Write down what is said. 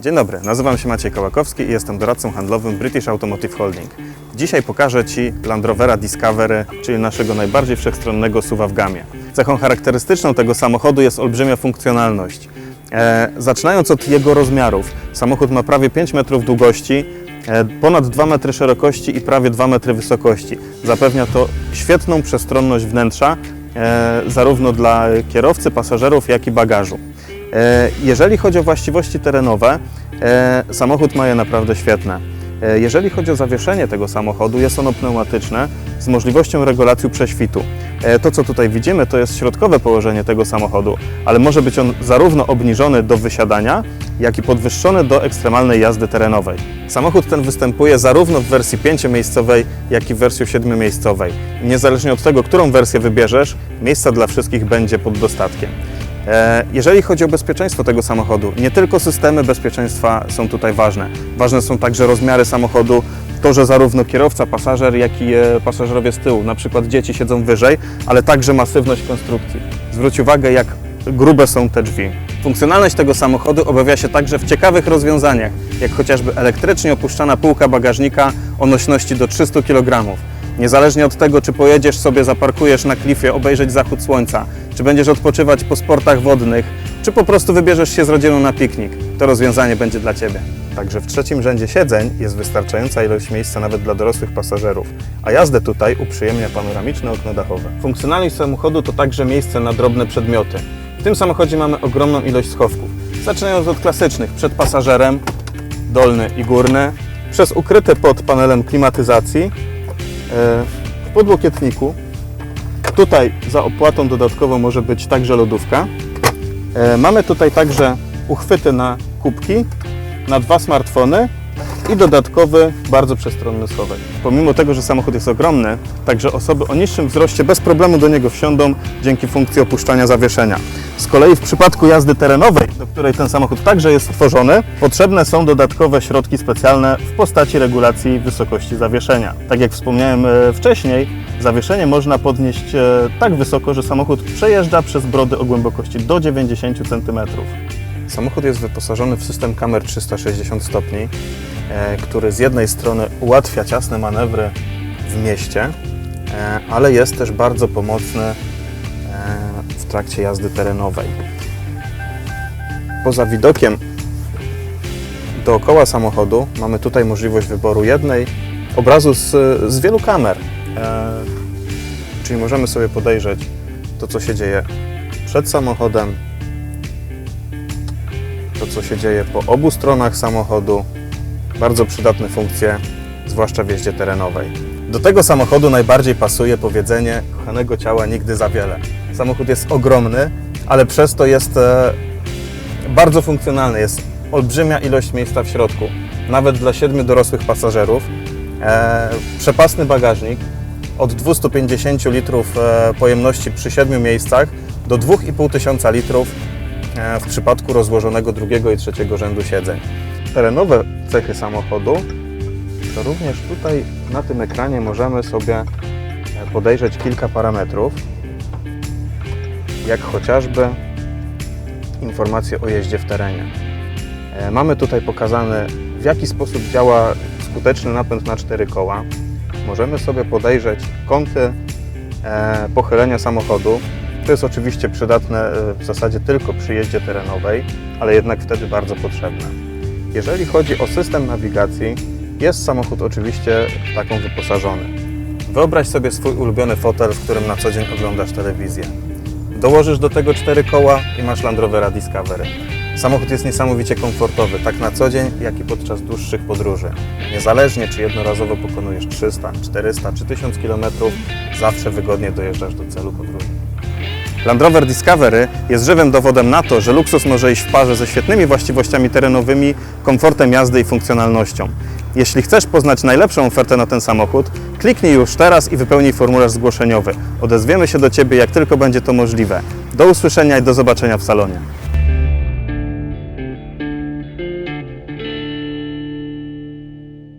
Dzień dobry, nazywam się Maciej Kołakowski i jestem doradcą handlowym British Automotive Holding. Dzisiaj pokażę Ci Land Rovera Discovery, czyli naszego najbardziej wszechstronnego SUVa w gamie. Cechą charakterystyczną tego samochodu jest olbrzymia funkcjonalność. E, zaczynając od jego rozmiarów, samochód ma prawie 5 metrów długości, e, ponad 2 metry szerokości i prawie 2 metry wysokości. Zapewnia to świetną przestronność wnętrza, e, zarówno dla kierowcy, pasażerów, jak i bagażu. E, Jeżeli chodzi o właściwości terenowe, e, samochód ma je naprawdę świetne. E, Jeżeli chodzi o zawieszenie tego samochodu, jest ono pneumatyczne z możliwością regulacji prześwitu. To, co tutaj widzimy, to jest środkowe położenie tego samochodu, ale może być on zarówno obniżony do wysiadania, jak i podwyższony do ekstremalnej jazdy terenowej. Samochód ten występuje zarówno w wersji 5-miejscowej, jak i w wersji 7-miejscowej. Niezależnie od tego, którą wersję wybierzesz, miejsca dla wszystkich będzie pod dostatkiem. E, Jeżeli chodzi o bezpieczeństwo tego samochodu, nie tylko systemy bezpieczeństwa są tutaj ważne. Ważne są także rozmiary samochodu, to, że zarówno kierowca, pasażer, jak i e, pasażerowie z tyłu, na przykład dzieci siedzą wyżej, ale także masywność konstrukcji. Zwróć uwagę, jak grube są te drzwi. Funkcjonalność tego samochodu objawia się także w ciekawych rozwiązaniach, jak chociażby elektrycznie opuszczana półka bagażnika o nośności do 300 kg. Niezależnie od tego, czy pojedziesz sobie, zaparkujesz na klifie, obejrzeć zachód słońca, czy będziesz odpoczywać po sportach wodnych, czy po prostu wybierzesz się z rodziną na piknik, to rozwiązanie będzie dla Ciebie. Także w trzecim rzędzie siedzeń jest wystarczająca ilość miejsca nawet dla dorosłych pasażerów, a jazdę tutaj uprzyjemnia panoramiczne okno dachowe. Funkcjonalność samochodu to także miejsce na drobne przedmioty. W tym samochodzie mamy ogromną ilość schowków, zaczynając od klasycznych przed pasażerem, dolny i górny, przez ukryte pod panelem klimatyzacji, w podłokietniku. Tutaj za opłatą dodatkową może być także lodówka. E, Mamy tutaj także uchwyty na kubki, na dwa smartfony i dodatkowy, bardzo przestronny schowek. Pomimo tego, że samochód jest ogromny, także osoby o niższym wzroście bez problemu do niego wsiądą dzięki funkcji opuszczania zawieszenia. Z kolei w przypadku jazdy terenowej, do której ten samochód także jest stworzony, potrzebne są dodatkowe środki specjalne w postaci regulacji wysokości zawieszenia. Tak jak wspomniałem e, wcześniej, zawieszenie można podnieść e, tak wysoko, że samochód przejeżdża przez brody o głębokości do 90 cm. Samochód jest wyposażony w system kamer 360 stopni, e, który z jednej strony ułatwia ciasne manewry w mieście, e, ale jest też bardzo pomocny e, w trakcie jazdy terenowej. Poza widokiem dookoła samochodu mamy tutaj możliwość wyboru jednej obrazu z, z wielu kamer. Czyli możemy sobie podejrzeć to, co się dzieje przed samochodem, to, co się dzieje po obu stronach samochodu. Bardzo przydatne funkcje, zwłaszcza w jeździe terenowej. Do tego samochodu najbardziej pasuje powiedzenie kochanego ciała nigdy za wiele. Samochód jest ogromny, ale przez to jest e, bardzo funkcjonalny. Jest olbrzymia ilość miejsca w środku, nawet dla siedmiu dorosłych pasażerów. E, przepasny bagażnik od 250 litrów e, pojemności przy siedmiu miejscach do 2,5 tysiąca litrów w przypadku rozłożonego drugiego i trzeciego rzędu siedzeń. Terenowe cechy samochodu to również tutaj na tym ekranie możemy sobie e, podejrzeć kilka parametrów, jak chociażby informacje o jeździe w terenie. E, Mamy tutaj pokazane w jaki sposób działa skuteczny napęd na cztery koła. Możemy sobie podejrzeć kąty e, pochylenia samochodu. To jest oczywiście przydatne e, w zasadzie tylko przy jeździe terenowej, ale jednak wtedy bardzo potrzebne. Jeżeli chodzi o system nawigacji, jest samochód oczywiście taką wyposażony. Wyobraź sobie swój ulubiony fotel, w którym na co dzień oglądasz telewizję. Dołożysz do tego cztery koła i masz Land Rovera Discovery. Samochód jest niesamowicie komfortowy, tak na co dzień, jak i podczas dłuższych podróży. Niezależnie czy jednorazowo pokonujesz 300, 400 czy 1000 km, zawsze wygodnie dojeżdżasz do celu podróży. Land Rover Discovery jest żywym dowodem na to, że luksus może iść w parze ze świetnymi właściwościami terenowymi, komfortem jazdy i funkcjonalnością. Jeśli chcesz poznać najlepszą ofertę na ten samochód, kliknij już teraz i wypełnij formularz zgłoszeniowy. Odezwiemy się do Ciebie, jak tylko będzie to możliwe. Do usłyszenia i do zobaczenia w salonie.